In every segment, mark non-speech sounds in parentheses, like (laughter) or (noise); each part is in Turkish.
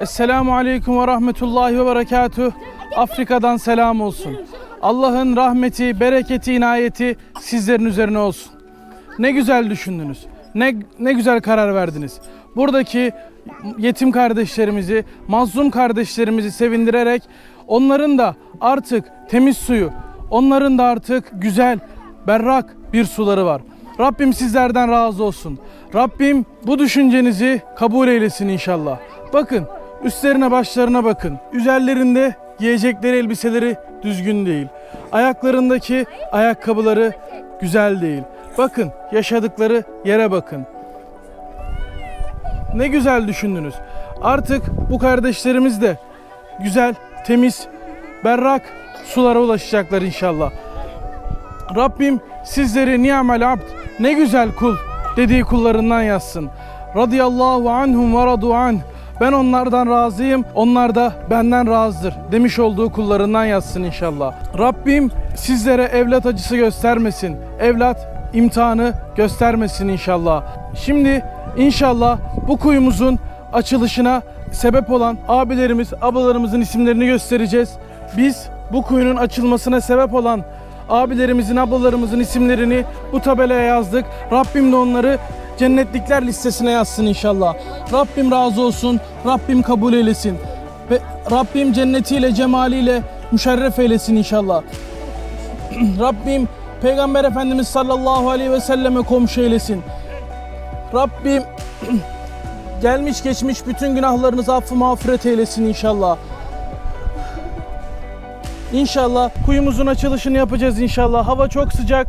Esselamu Aleyküm ve Rahmetullahi ve Berekatuh. Afrika'dan selam olsun. Allah'ın rahmeti, bereketi, inayeti sizlerin üzerine olsun. Ne güzel düşündünüz. Ne, ne güzel karar verdiniz. Buradaki yetim kardeşlerimizi, mazlum kardeşlerimizi sevindirerek onların da artık temiz suyu, onların da artık güzel, berrak bir suları var. Rabbim sizlerden razı olsun. Rabbim bu düşüncenizi kabul eylesin inşallah. Bakın üstlerine başlarına bakın. Üzerlerinde giyecekleri elbiseleri düzgün değil. Ayaklarındaki ayakkabıları güzel değil. Bakın yaşadıkları yere bakın. Ne güzel düşündünüz. Artık bu kardeşlerimiz de güzel, temiz, berrak sulara ulaşacaklar inşallah. Rabbim sizleri ni'mel abd ne güzel kul dediği kullarından yazsın. Radıyallahu anhum ve radu anh. Ben onlardan razıyım, onlar da benden razıdır demiş olduğu kullarından yazsın inşallah. Rabbim sizlere evlat acısı göstermesin. Evlat imtihanı göstermesin inşallah. Şimdi inşallah bu kuyumuzun açılışına sebep olan abilerimiz, ablalarımızın isimlerini göstereceğiz. Biz bu kuyunun açılmasına sebep olan abilerimizin, ablalarımızın isimlerini bu tabelaya yazdık. Rabbim de onları cennetlikler listesine yazsın inşallah. Rabbim razı olsun, Rabbim kabul eylesin. Ve Rabbim cennetiyle, cemaliyle müşerref eylesin inşallah. (clears throat) Rabbim Peygamber Efendimiz sallallahu aleyhi ve selleme komşu eylesin. Rabbim (clears throat) gelmiş geçmiş bütün günahlarınızı affı mağfiret eylesin inşallah. İnşallah kuyumuzun açılışını yapacağız inşallah. Hava çok sıcak.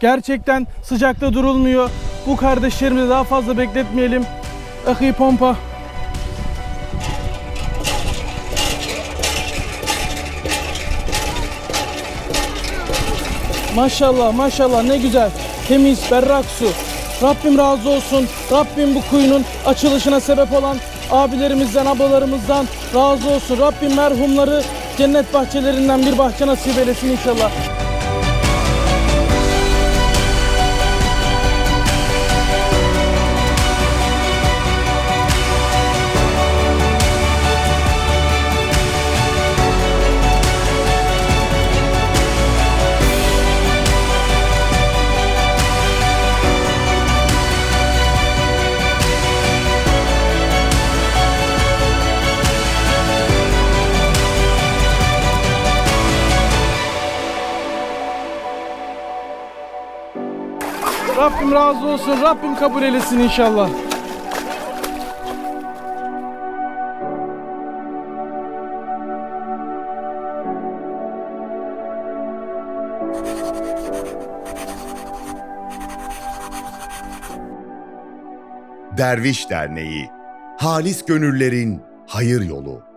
Gerçekten sıcakta durulmuyor. Bu kardeşlerimizi daha fazla bekletmeyelim. Ahi pompa. Maşallah maşallah ne güzel. Temiz berrak su. Rabbim razı olsun. Rabbim bu kuyunun açılışına sebep olan abilerimizden, ablalarımızdan razı olsun. Rabbim merhumları cennet bahçelerinden bir bahçe nasip eylesin inşallah. Rabbim razı olsun. Rabbim kabul eylesin inşallah. Derviş Derneği, Halis Gönüllerin Hayır Yolu.